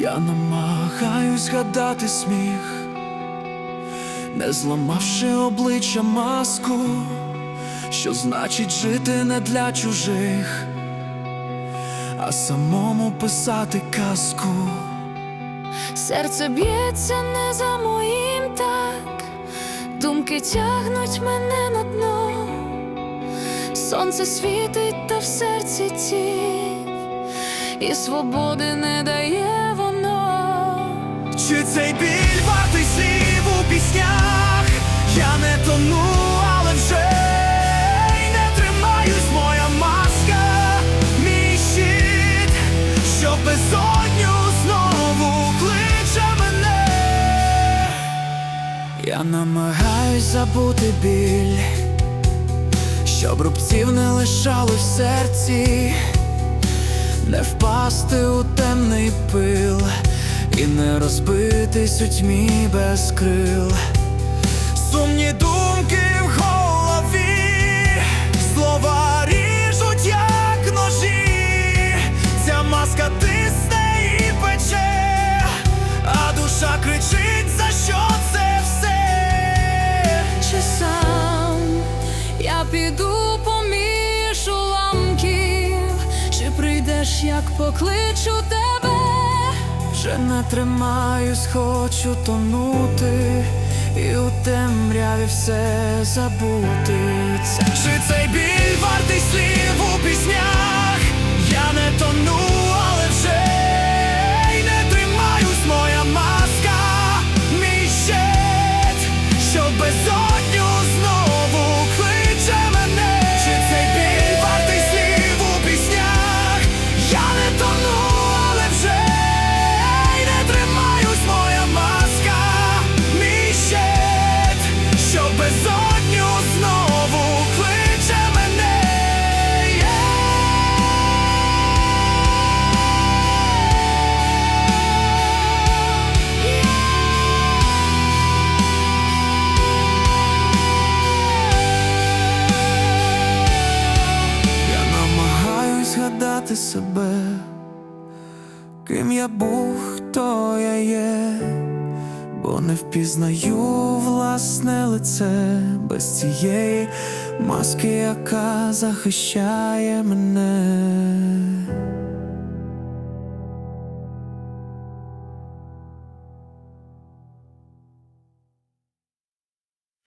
Я намагаюсь згадати сміх, не зламавши обличчя маску, що значить жити не для чужих, а самому писати казку. Серце б'ється не за моїм так, думки тягнуть мене на дно, сонце світить, та в серці тінь, і свободи не дає. Чи цей біль вартий слів у піснях? Я не тону, але вже й не тримаюсь, моя маска, мій щит, що безодню знову кличе мене. Я намагаюсь забути біль, щоб рубців не лишало в серці не впасти у темний пил не розбитись у тьмі без крил. Сумні думки в голові, слова ріжуть, як ножі, ця маска тисне і пече, а душа кричить, за що це все? Чи сам я піду поміж уламків, чи прийдеш, як покличу тебе? Вже не тримаюсь, хочу тонути, і у темряві все забути. Чи цей біль вартий слів у піснях? Згадати себе, ким я був, хто я є, бо не впізнаю власне лице. Без цієї маски, яка захищає мене.